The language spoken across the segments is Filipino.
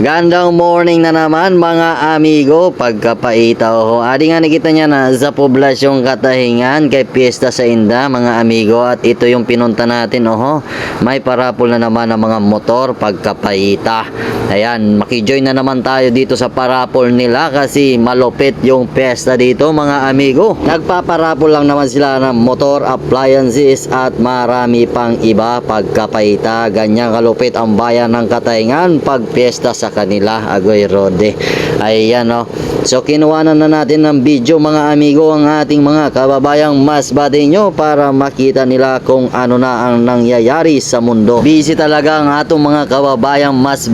Gandang morning na naman mga amigo. Pagkapaita ho. Adi nga nakita niya na sa poblasyong katahingan Kay piyesta sa inda mga amigo. At ito yung pinunta natin oho. May parapol na naman ng mga motor Pagkapaita Ayan makijoin na naman tayo dito sa parapol nila Kasi malupit yung piyesta dito mga amigo. Nagpaparapol lang naman sila ng motor appliances At marami pang iba Pagkapaita Ganyan kalupit ang bayan ng katahingan Pag piyesta sa kanila Agoy Rode. Ayan no So kinuhanan na natin ng video mga amigo Ang ating mga kababayang mas nyo Para makita nila kung ano na ang nangyayari sa mundo. Busy talaga ang atong mga kababayang mas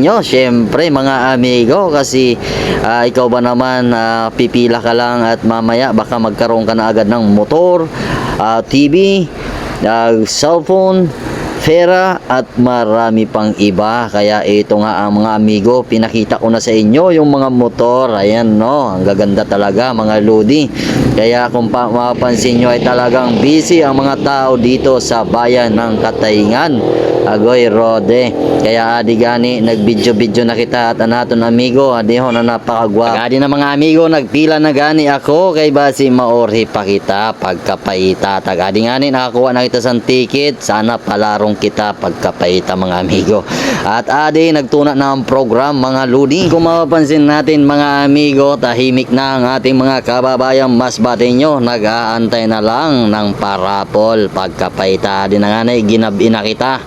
nyo Syempre mga amigo Kasi ah, ikaw ba naman ah, pipila ka lang At mamaya baka magkaroon ka na agad ng motor ah, TV ah, cellphone Fera at marami pang iba. Kaya ito nga ang mga amigo, pinakita ko na sa inyo yung mga motor. Ayan no, ang gaganda talaga mga lodi. Kaya kung pa, mapapansin nyo ay talagang busy ang mga tao dito sa bayan ng Katayngan. Agoy Rode. Kaya adi gani, nag-video-video na kita at anaton amigo. Adi ho na napakagwa. Adi na mga amigo, nagpila na gani ako. Kay basi maorhi pa kita pagkapaita. Tag adi gani, nakakuha na kita sa ticket. Sana palarong kita pagkapaita mga amigo. At adi, nagtuna na ang program mga ludi. Kung mapapansin natin mga amigo, tahimik na ang ating mga kababayang mas nyo. Nag-aantay na lang ng parapol pagkapaita. Adi na nga na, ginabi na kita.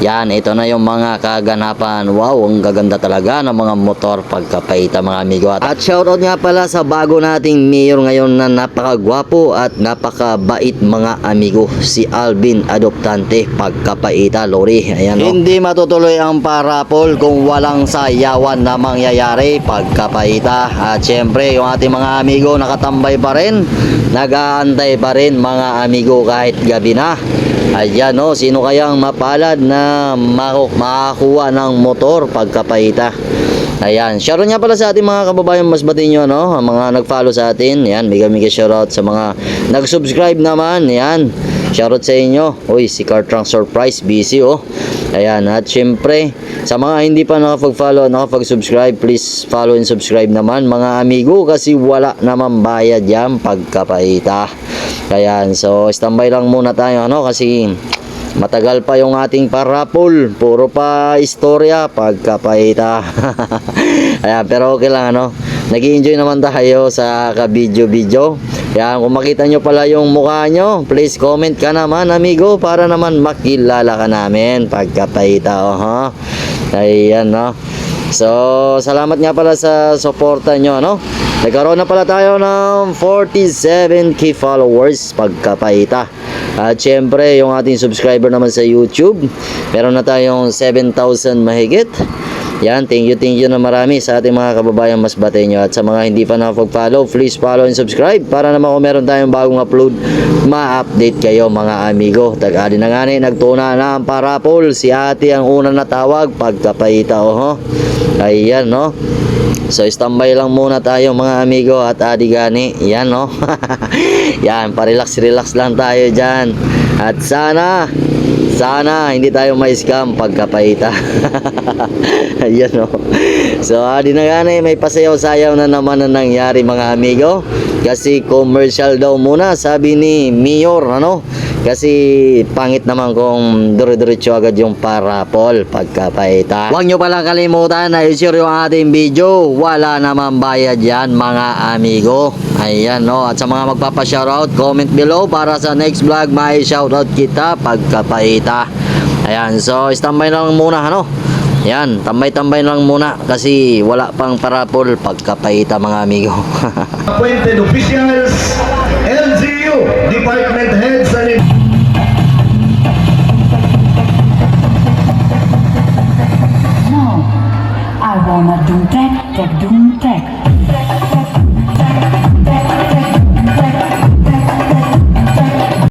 Yan, ito na yung mga kaganapan. Wow, ang gaganda talaga ng mga motor pagkapaita mga amigo. At shoutout nga pala sa bago nating mayor ngayon na napakagwapo at napakabait mga amigo. Si Alvin Adoptante pagkapaita Lori. Ayan, no? Hindi matutuloy ang parapol kung walang sayawan na mangyayari pagkapaita. At syempre, yung ating mga amigo nakatambay pa rin. Nag-aantay pa rin mga amigo kahit gabi na. Ayan no, sino kayang mapalad na makakuha ng motor pagkapaita? Ayan, shoutout nga pala sa ating mga kababayan mas batinyo no, ang mga nag-follow sa atin. Ayan, mega mega shoutout sa mga nag-subscribe naman. Ayan, shoutout sa inyo. Uy, si Cartrang Surprise busy oh. Ayan, at syempre, sa mga hindi pa nakapag-follow nakapag-subscribe, please follow and subscribe naman mga amigo kasi wala naman bayad yan pagkapaita. Ayan, so standby lang muna tayo ano kasi matagal pa yung ating parapol. Puro pa istorya pagkapaita. Ayan, pero okay lang ano. nag enjoy naman tayo sa ka-video-video. Ayan, kung makita nyo pala yung mukha nyo, please comment ka naman amigo para naman makilala ka namin pagkapaita. Oh? Ayan, no. So, salamat nga pala sa suporta nyo, ano? Nagkaroon na pala tayo ng 47k followers pagkapaita. At syempre, yung ating subscriber naman sa YouTube, meron na tayong 7,000 mahigit. Yan, thank you, thank you na marami sa ating mga kababayan mas nyo. At sa mga hindi pa nakapag-follow, please follow and subscribe para naman kung meron tayong bagong upload, ma-update kayo mga amigo. Tagali na nga nagtuna na ang parapol. Si ate ang unang natawag pagkapaita, oh. Ayan, no? So standby lang muna tayo mga amigo at adi gani. Yan no. Yan, pa-relax relax lang tayo diyan. At sana sana hindi tayo may scam pagkapaita. Ayan no. So adi na gani may pasayaw-sayaw na naman na nangyari mga amigo. Kasi commercial daw muna sabi ni Mayor ano. Kasi pangit naman kung duro-diretso agad yung parapol pagkapaita. Huwag nyo palang kalimutan na i-share yung ating video. Wala naman bayad yan mga amigo. Ayan no. At sa mga magpapa-shoutout, comment below para sa next vlog may shoutout kita pagkapaita. Ayan. So standby lang muna ano. Yan, tambay-tambay lang muna kasi wala pang parapol pagkapaita mga amigo. appointed officials, I wanna doom tech, tech doom tech.